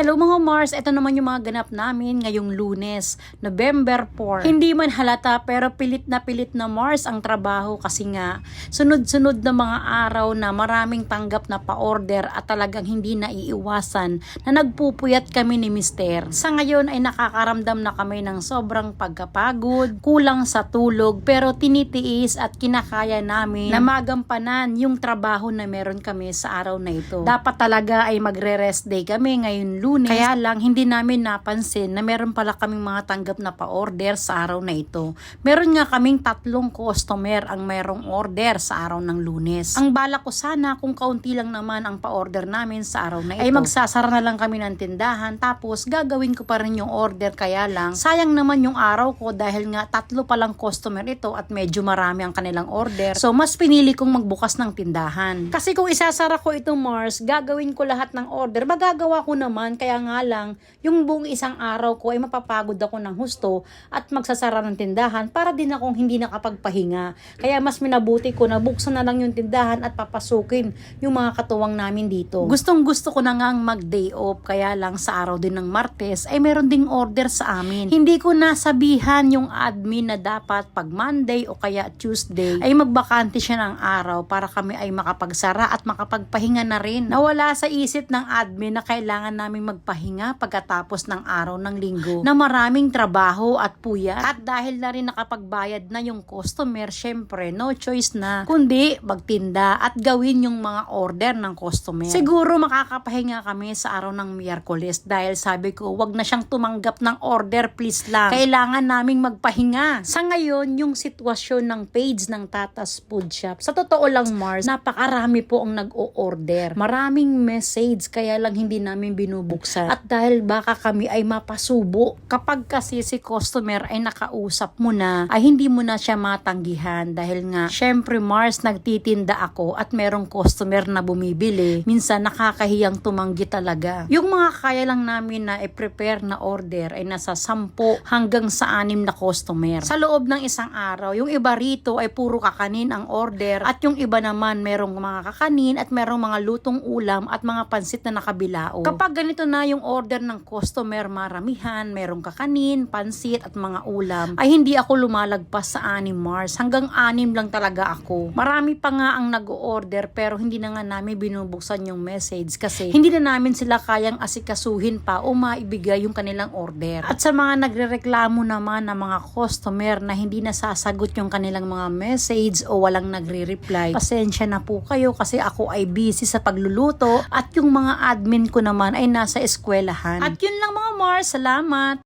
Hello mga Mars, ito naman yung mga ganap namin ngayong lunes, November 4. Hindi man halata pero pilit na pilit na Mars ang trabaho kasi nga sunod-sunod na mga araw na maraming tanggap na pa-order at talagang hindi naiiwasan na nagpupuyat kami ni Mister. Sa ngayon ay nakakaramdam na kami ng sobrang pagkapagod, kulang sa tulog pero tinitiis at kinakaya namin na magampanan yung trabaho na meron kami sa araw na ito. Dapat talaga ay magre-rest day kami ngayon lunes. Kaya lang hindi namin napansin na meron pala kaming mga tanggap na pa-order sa araw na ito. Meron nga kaming tatlong customer ang merong order sa araw ng lunes. Ang bala ko sana kung kaunti lang naman ang pa-order namin sa araw na ito. Ay magsasara na lang kami ng tindahan tapos gagawin ko pa rin yung order kaya lang sayang naman yung araw ko dahil nga tatlo palang customer ito at medyo marami ang kanilang order. So mas pinili kong magbukas ng tindahan. Kasi kung isasara ko itong Mars, gagawin ko lahat ng order. Magagawa ko naman kaya nga lang yung buong isang araw ko ay mapapagod ako ng husto at magsasara ng tindahan para din akong hindi nakapagpahinga. Kaya mas minabuti ko na buksan na lang yung tindahan at papasukin yung mga katuwang namin dito. Gustong gusto ko na ngang mag-day off kaya lang sa araw din ng Martes ay meron ding order sa amin. Hindi ko nasabihan yung admin na dapat pag Monday o kaya Tuesday ay magbakante siya ng araw para kami ay makapagsara at makapagpahinga na rin. Nawala sa isip ng admin na kailangan naming magpahinga pagkatapos ng araw ng linggo na maraming trabaho at puyat. At dahil na rin nakapagbayad na yung customer, syempre no choice na kundi magtinda at gawin yung mga order ng customer. Siguro makakapahinga kami sa araw ng Miyerkules dahil sabi ko wag na siyang tumanggap ng order please lang. Kailangan naming magpahinga. Sa ngayon, yung sitwasyon ng page ng Tatas Food Shop, sa totoo lang Mars, napakarami po ang nag-o-order. Maraming message kaya lang hindi namin binubuksan. At dahil baka kami ay mapasubo, kapag kasi si customer ay nakausap mo na, ay hindi mo na siya matanggihan dahil nga, syempre Mars, nagtitinda ako at merong customer na bumibili. Minsan nakakahiyang tumanggi talaga. Yung mga kaya lang namin na i-prepare na order ay nasa 10 hanggang sa 6 na customer. Sa loob ng isang araw, yung iba rito ay puro kakanin ang order at yung iba naman merong mga kakanin at merong mga lutong ulam at mga pansit na nakabilao. Kapag ganito na yung order ng customer, maramihan, merong kakanin, pansit at mga ulam, ay hindi ako lumalagpas sa 6 Mars. Hanggang 6 lang talaga ako. Marami pa nga ang nag-order pero hindi na nga namin binubuksan yung message kasi hindi na namin sila kayang asikasuhin pa o maibigay yung kanilang order. At sa mga nagrereklamo naman na mga customer na hindi nasasagot yung kanilang mga message o walang nagre-reply, pasensya na po kayo kasi ako ay busy sa pagluluto at yung mga admin ko naman ay nasa eskwelahan. At yun lang mga Mars, salamat!